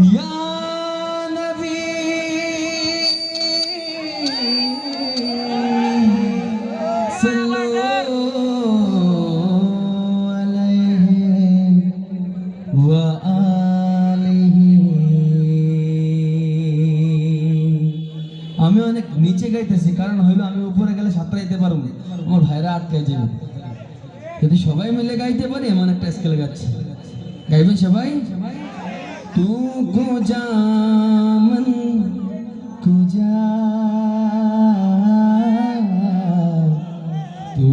আমি অনেক নিচে গাইতেছি, কারণ হইল আমি উপরে গেলে সাঁতরাইতে পারব। আমার ভাইরা আটকে যাবে। যদি সবাই মিলে গাইতে পারি, এমন একটা স্কেল গাচ্ছি। গাইবেন সবাই? মন কুজা তু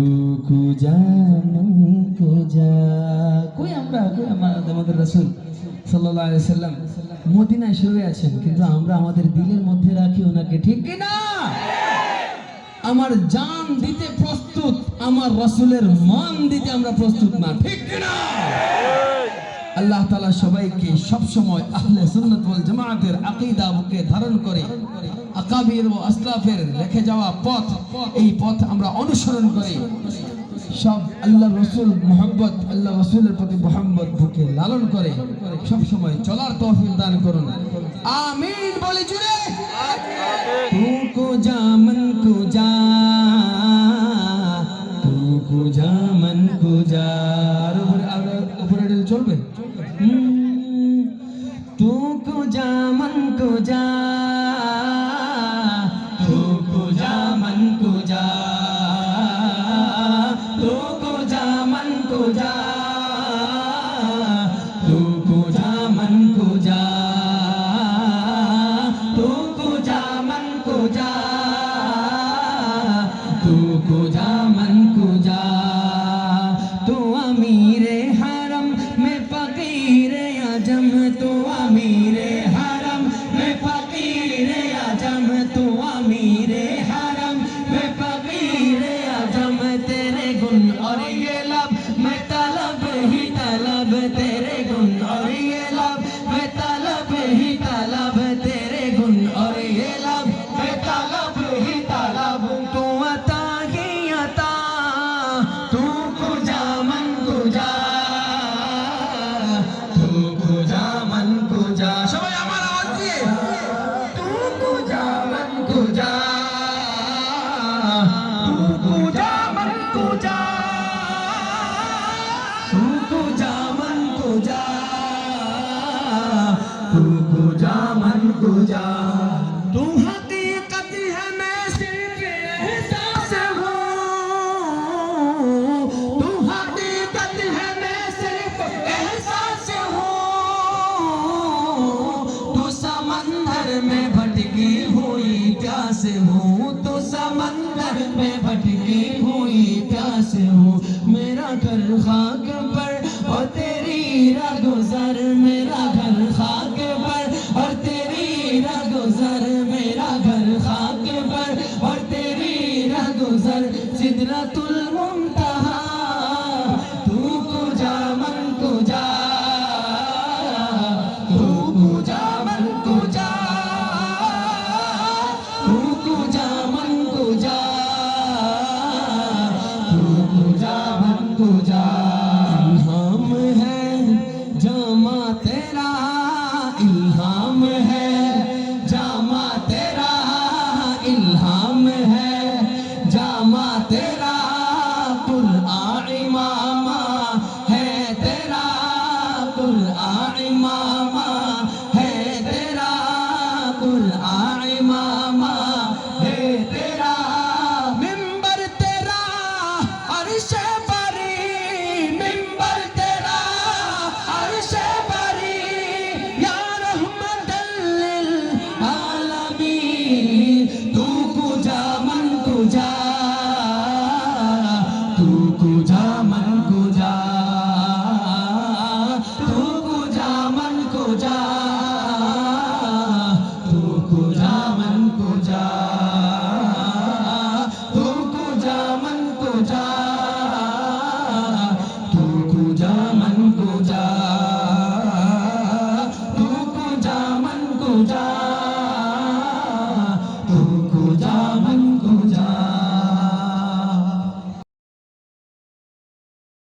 কুজা মন কুজা কই আমরা? কই আমাদের রাসূল সাল্লাল্লাহু আলাইহি সাল্লাম মদিনায় শুয়ে আছেন, কিন্তু আমরা আমাদের দিলের মধ্যে রাখি ওনাকে, ঠিক না? আমার জান দিতে প্রস্তুত, আমার রসুলের মান দিতে আমরা প্রস্তুত না, ঠিক না? আল্লাহ তালা সবাইকে সবসময় আহলে সুন্নত ওয়াল জামাতের আকিদা বুকে ধারণ করে আকাবির ও আসলাফের রেখে যাওয়া পথ এই পথ আমরা অনুসরণ করি। সব আল্লাহ রসুল মোহাম্মদ আল্লাহ রসুলের প্রতি মোহাম্মদ বুকে লালন করে। সব সময় চলার তহফিল দান করুন। আমিন বলে জুড়ে। তুকু জামন কু জামন मन को जा तू को जा मन को जा तू को जा मन को जा तू को जा मन को जा तू को जा मन को जा तू को जा मन को जा तू अमीर हरम में फकीर आजम तू अमीर money. money. कुजा मन कुजा तू हकीकत है, मैं सिर्फ़ एहसास हूँ। तू हकीकत है, मैं सिर्फ़ एहसास हूँ। तू समंदर में भटकी हुई प्यास हूँ। तू समंदर में भटकी हुई प्यास हूँ। मेरा घर खाक पर और तेरी राह गुजर में Toronto. time.